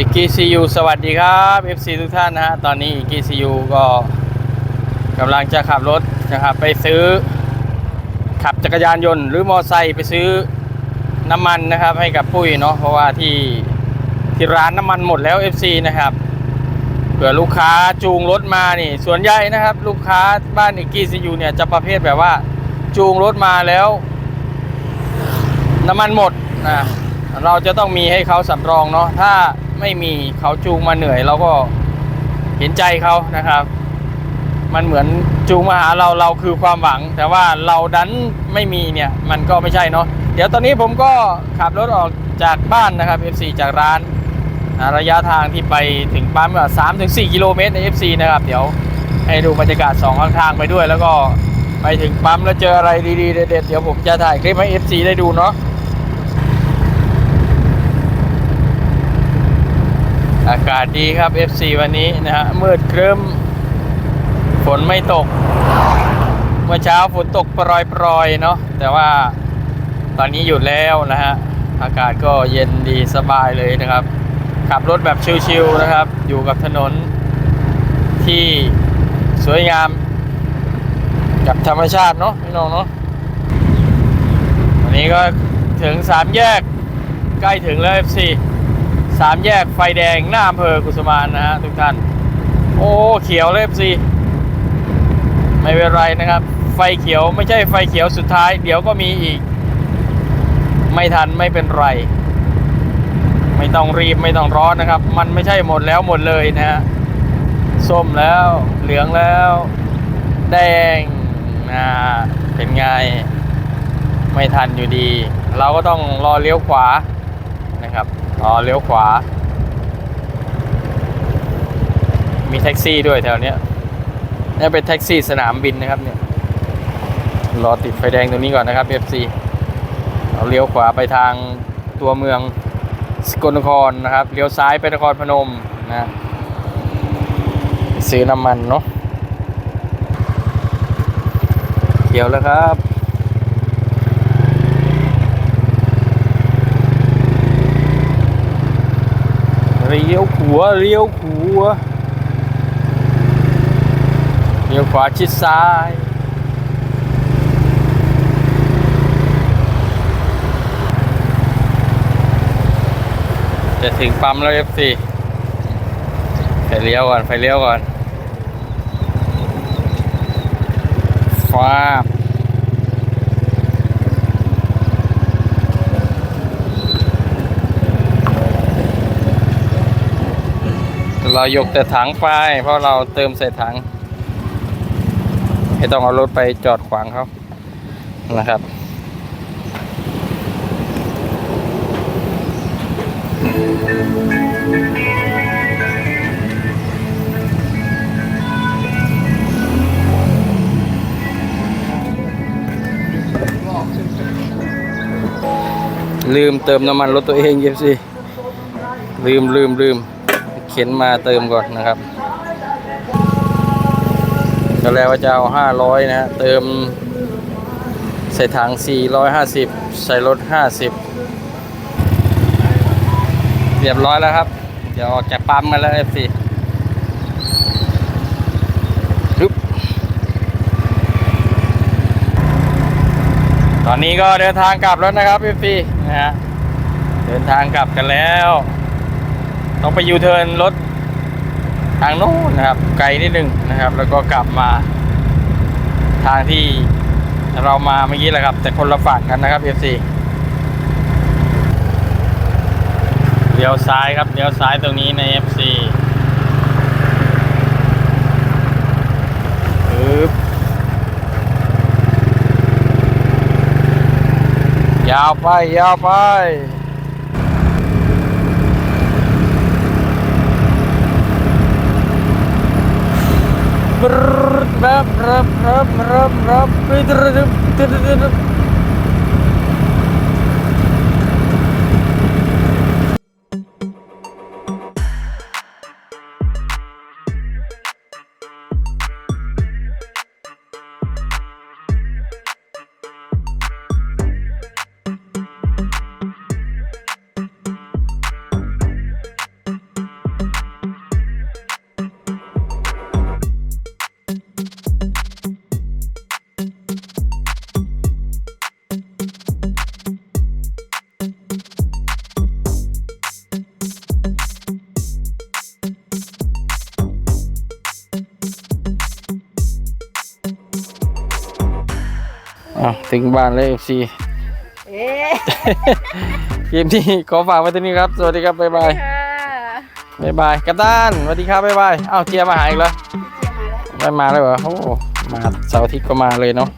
เอกีซียูสวัสดีครับ FC ทุกท่านนะฮะ ตอนนี้เอกีซียูก็กำลังจะขับรถนะครับไปซื้อขับจักรยานยนต์ หรือมอไซค์ไปซื้อน้ำมันนะครับ ให้กับปุ้ยเนาะเพราะว่าที่ที่ร้านน้ำมันหมดแล้ว FC นะครับเผื่อลูกค้าจูงรถมานี่ ส่วนใหญ่นะครับ ลูกค้าบ้านเอกีซียูเนี่ยจะประเภทแบบว่าจูงรถมาแล้ว น้ำมันหมดนะเราจะต้องมีให้เขาสำรองเนาะถ้า ไม่มีเขาจูงมาเหนื่อยเราก็เห็นใจเขานะครับ มันเหมือนจูงมาหาเราเราคือความหวัง แต่ว่าเราดันไม่มีเนี่ยมันก็ไม่ใช่เนาะเดี๋ยวตอนนี้ผมก็ขับรถออกจากบ้านนะครับ FC จากร้านระยะทางที่ไปถึงปั๊มก็สามถึงสี่กิโลเมตรใน FC นะครับเดี๋ยวให้ดูบรรยากาศสองข้างทางไปด้วย แล้วก็ไปถึงปั๊มแล้วเจออะไรดีๆเด็ดๆเดี๋ยวผมจะถ่ายคลิปให้ FC ได้ดูเนาะ อากาศดีครับ FC วันนี้นะฮะมืดครึ้ม ฝนไม่ตก เมื่อเช้าฝนตกปรอยๆเนาะแต่ว่าตอนนี้หยุดแล้วนะฮะอากาศก็เย็นดีสบายเลยนะครับ ขับรถแบบชิลๆนะครับ อยู่กับถนนที่สวยงาม กับธรรมชาติเนาะพี่น้องเนาะวันนี้ก็ถึงสามแยกใกล้ถึงแล้ว FC สามแยกไฟแดงหน้าอำเภอกุสมานนะฮะทุกท่าน โอ้เขียวเลยสิไม่เป็นไรนะครับ ไฟเขียวไม่ใช่ไฟเขียวสุดท้าย เดี๋ยวก็มีอีก ไม่ทันไม่เป็นไร ไม่ต้องรีบไม่ต้องร้อนนะครับ มันไม่ใช่หมดแล้วหมดเลยนะฮะส้มแล้วเหลืองแล้ว แดงนะเป็นไง ไม่ทันอยู่ดี เราก็ต้องรอเลี้ยวขวานะครับ อ๋อเลี้ยวขวา มีแท็กซี่ด้วยแถวเนี้ยนี่เป็นแท็กซี่สนามบินนะครับเนี่ยรอติดไฟแดงตรงนี้ก่อนนะครับ FC เราเลี้ยวขวาไปทางตัวเมืองสกลนครนะครับเลี้ยวซ้ายไปนครพนมนะซื้อน้ำมันเนาะเกี่ยวแล้วครับ เลี้ยวขวาเลี้ยวขวาเลี้ยวขวาชิดซ้ายจะถึงปั๊มแล้ว FC ไฟเลี้ยวก่อนไฟเลี้ยวก่อนฟ้า เรายกแต่ถังไป เพราะเราเติมใส่ถัง ไม่ต้องเอารถไปจอดขวางเขานะครับลืมเติมน้ำมันรถตัวเองเย็บสิลืมลืมลืม เข็นมาเติมก่อนนะครับก็แล้วว่าจะเอาห้าร้อยนะฮะเติม ใส่ถังสี่ร้อยห้าสิบใส่รถห้าสิบเรียบร้อยแล้วครับ เดี๋ยวออกจากปั๊มกันแล้วเอฟซีตอนนี้ก็เดินทางกลับแล้วนะครับเอฟซีนะฮะเดินทางกลับกันแล้ว ต้องไปยูเทิร์นรถทางโน้นนะครับ ไกลนิดนึงนะครับ แล้วก็กลับมาทางที่เรามาเมื่อกี้แหละครับ แต่คนละฝั่งกันนะครับ FC เลี้ยวซ้ายครับเลี้ยวซ้ายตรงนี้ใน FC ปึ๊บยาวไปยาวไป รับรับรับรั อ้าวถึงบ้านเลย FC เอ๊ะคลิปนี้ขอฝากไว้ที่นี่ครับ สวัสดีครับ บ๊ายบาย ค่ะบ๊ายบายกัปตันสวัสดีครับ บ๊ายบาย อ้าวเจียมาหาอีกแล้ว เจียมาแล้ว ไม่มาเลยเหรอ โอ้โหมาเสาร์อาทิตย์ก็มาเลยเนาะ